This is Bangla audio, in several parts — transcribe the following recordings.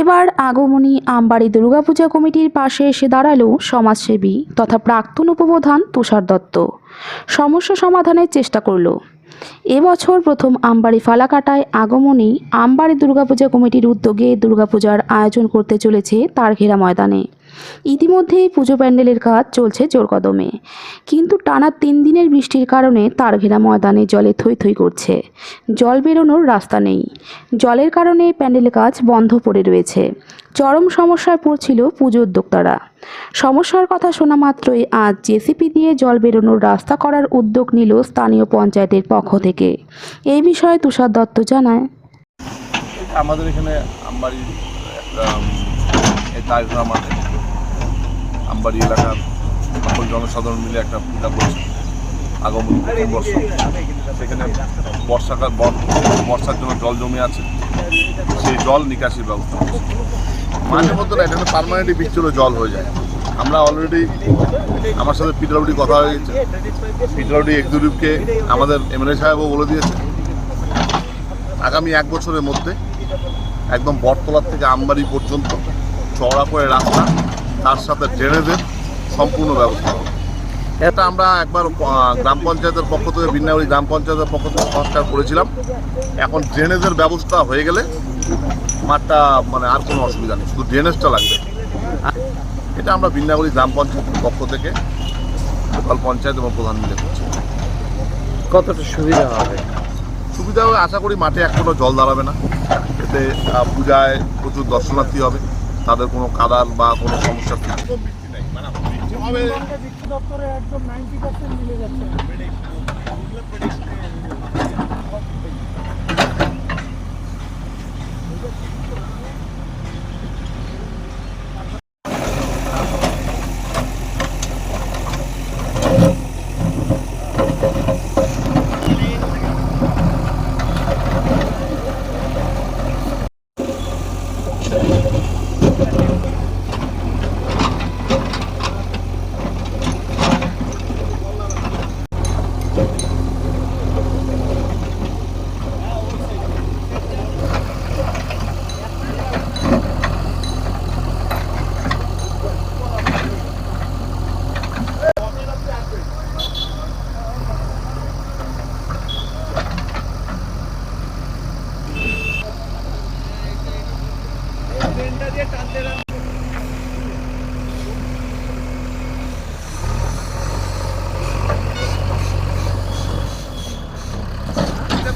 এবার আগমনী আমবাড়ি দুর্গাপূজা কমিটির পাশে এসে দাঁড়াল সমাজসেবী তথা প্রাক্তন উপপ্রধান তুষার দত্ত। সমস্যা সমাধানের চেষ্টা করল। এবছর প্রথম আমবাড়ি ফালাকাটায় আগমনী আমবাড়ি দুর্গাপূজা কমিটির উদ্যোগে দুর্গাপূজার আয়োজন করতে চলেছে তার ঘেরা ময়দানে। ইতিমধ্যেই পুজো প্যান্ডেলের কাজ চলছে জোরকদমে কিন্তু টানা তিন দিনের বৃষ্টির কারণে তারঘেরা ময়দানে জলে থই থই করছে। জল বেরোনোর রাস্তা নেই। জলের কারণে প্যান্ডেলের কাজ বন্ধ পড়ে রয়েছে। চরম সমস্যায় পড়ছিল পুজো উদ্যোক্তারা। সমস্যার কথা শোনা মাত্রই আজ জেসিপি দিয়ে জল বেরোনোর রাস্তা করার উদ্যোগ নিল স্থানীয় পঞ্চায়েতের পক্ষ থেকে। এই বিষয়ে তুষার দত্ত জানায়। আমাদের এখানে একটা আমবাড়ি এলাকার সকল জনসাধারণ মিলে একটা পূজা করছে। বর্ষ। সেখানে বর্ষাকাল বর- বর্ষার জন্য জল জমে আছে। সেই জল নিকাশির ব্যবস্থা মাঝে মধ্যে এখানে পারমানেন্টলি বিচ্ছুর জল হয়ে যায়। আমরা অলরেডি আমার সাথে পিডব্লিউডি কথা হয়েছে। পিডব্লিউডি এক্সিকিউটিভকে আমাদের এমএলএ সাহেবও বলে দিয়েছে। আগামী এক বছরের মধ্যে একদম বটতলার থেকে আমবাড়ি পর্যন্ত চওড়া করে রাস্তা তার সাথে ড্রেনেজের সম্পূর্ণ ব্যবস্থা হবে। এটা আমরা একবার গ্রাম পঞ্চায়েতের পক্ষ থেকে বিন্যাবলী গ্রাম পঞ্চায়েতের পক্ষ থেকে সংস্কার করেছিলাম। এখন ড্রেনেজের ব্যবস্থা হয়ে গেলে মাঠটা মানে আর কোনো অসুবিধা নেই শুধু ড্রেনেজটা লাগবে। এটা আমরা বিন্যাবলী গ্রাম পঞ্চায়েতের পক্ষ থেকে লোকাল পঞ্চায়েত এবং প্রধান মিলে করছি। কতটা সুবিধা হবে? সুবিধা হবে আশা করি মাঠে এক কোনো জল দাঁড়াবে না। এতে পূজায় প্রচুর দর্শনার্থী হবে। তাদের কোনো কাদার বা কোনো সমস্যা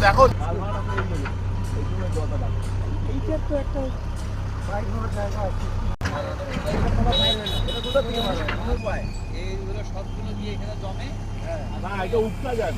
দেখো এইটা তো একটা বাইক ধরার জায়গা আছে এইগুলো সবগুলো দিয়ে এখানে জমে না এটা উপটা যায়